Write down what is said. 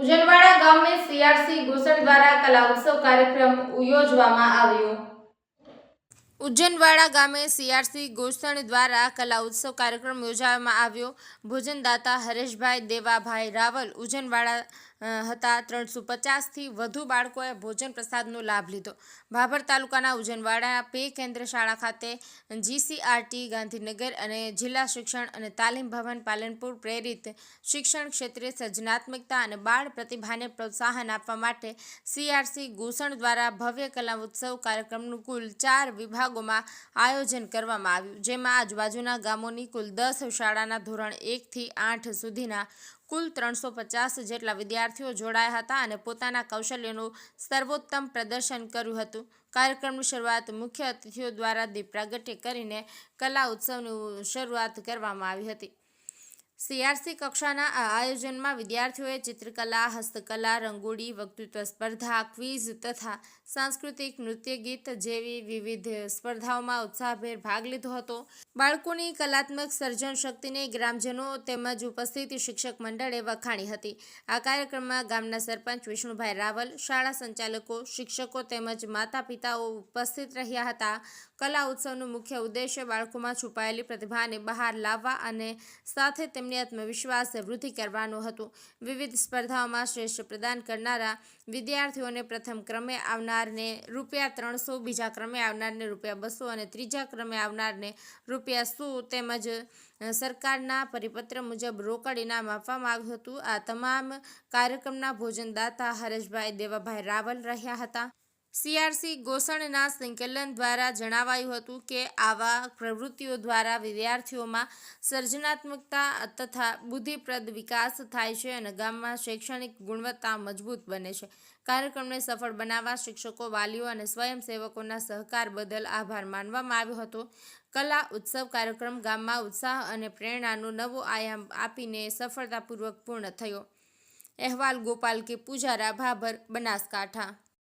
ઉજનવાડા ગામે સીઆરસી ઘોષણ દ્વારા કલા ઉત્સવ કાર્યક્રમ યોજવામાં આવ્યો. ઉજ્જનવાડા ગામે સીઆરસી ગોસણ દ્વારા કલા ઉત્સવ કાર્યક્રમ યોજવામાં આવ્યો. ભોજનદાતા હરેશભાઈ દેવાભાઈ રાવલ ઉજ્જનવાડા હતા ત્રણસો પચાસથી વધુ બાળકોએ ભોજન પ્રસાદનો લાભ લીધો. ભાભર તાલુકાના ઉજનવાડા પે કેન્દ્ર શાળા ખાતે જીસીઆરટી, ગાંધીનગર અને જિલ્લા શિક્ષણ અને તાલીમ ભવન પાલનપુર પ્રેરિત શિક્ષણ ક્ષેત્રે સર્જનાત્મકતા અને બાળ પ્રતિભાને પ્રોત્સાહન આપવા માટે સીઆરસી ગોસણ દ્વારા ભવ્ય કલા ઉત્સવ કાર્યક્રમનું કુલ ચાર વિભાગોમાં આયોજન કરવામાં આવ્યું, જેમાં આજુબાજુના ગામોની કુલ દસ શાળાના ધોરણ એકથી આઠ સુધીના કુલ ત્રણસો પચાસ જેટલા વિદ્યાર્થીઓ જોડાયા હતા અને પોતાના કૌશલ્યનું સર્વોત્તમ પ્રદર્શન કર્યું હતું. કાર્યક્રમની શરૂઆત મુખ્ય અતિથિઓ દ્વારા દીપ પ્રાગટ્ય કરીને કલા ઉત્સવની શરૂઆત કરવામાં આવી હતી. સીઆરસી કક્ષાના આ આયોજનમાં વિદ્યાર્થીઓએ ચિત્રકલા, હસ્તકલા, રંગોળી, વક્તૃત્વ સ્પર્ધા, ક્વિઝ તથા સાંસ્કૃતિક નૃત્ય ગીત જેવી વિવિધ સ્પર્ધાઓમાં ઉત્સાહભેર ભાગ લીધો હતો. બાળકોની કલાત્મક સર્જન શક્તિને ગ્રામજનો તેમજ ઉપસ્થિત શિક્ષક મંડળે વખાણી હતી. આ કાર્યક્રમમાં ગામના સરપંચ વિષ્ણુભાઈ રાવલ, શાળા સંચાલકો, શિક્ષકો તેમજ માતા પિતાઓ ઉપસ્થિત રહ્યા હતા. કલા ઉત્સવનો મુખ્ય ઉદ્દેશ્ય બાળકોમાં છુપાયેલી પ્રતિભાને બહાર લાવવા અને સાથે તેમની આત્મવિશ્વાસ વૃદ્ધિ કરવાનો હતો. વિવિધ સ્પર્ધાઓમાં શ્રેષ્ઠ પ્રદાન કરનારા વિદ્યાર્થીઓને પ્રથમ ક્રમે આવનારને રૂપિયા ત્રણસો, બીજા ક્રમે આવનારને રૂપિયા બસો અને ત્રીજા ક્રમે આવનારને રૂપિયા સો તેમજ સરકારના પરિપત્ર મુજબ રોકડ ઇનામ આપવામાં આવ્યું હતું. આ તમામ કાર્યક્રમના ભોજનદાતા હરેશભાઈ દેવાભાઈ રાવલ રહ્યા હતા. સીઆરસી ગોસણના સંકલન દ્વારા જણાવાયું હતું કે આવા પ્રવૃત્તિઓ દ્વારા વિદ્યાર્થીઓમાં સર્જનાત્મકતા તથા બુદ્ધિપ્રદ વિકાસ થાય છે અને ગામમાં શૈક્ષણિક ગુણવત્તા મજબૂત બને છે. કાર્યક્રમને સફળ બનાવવા શિક્ષકો, વાલીઓ અને સ્વયંસેવકોના સહકાર બદલ આભાર માનવામાં આવ્યો હતો. કલા ઉત્સવ કાર્યક્રમ ગામમાં ઉત્સાહ અને પ્રેરણાનો નવો આયામ આપીને સફળતાપૂર્વક પૂર્ણ થયો. અહેવાલ ગોપાલ કે પૂજારા ભાભર બનાસકાંઠા.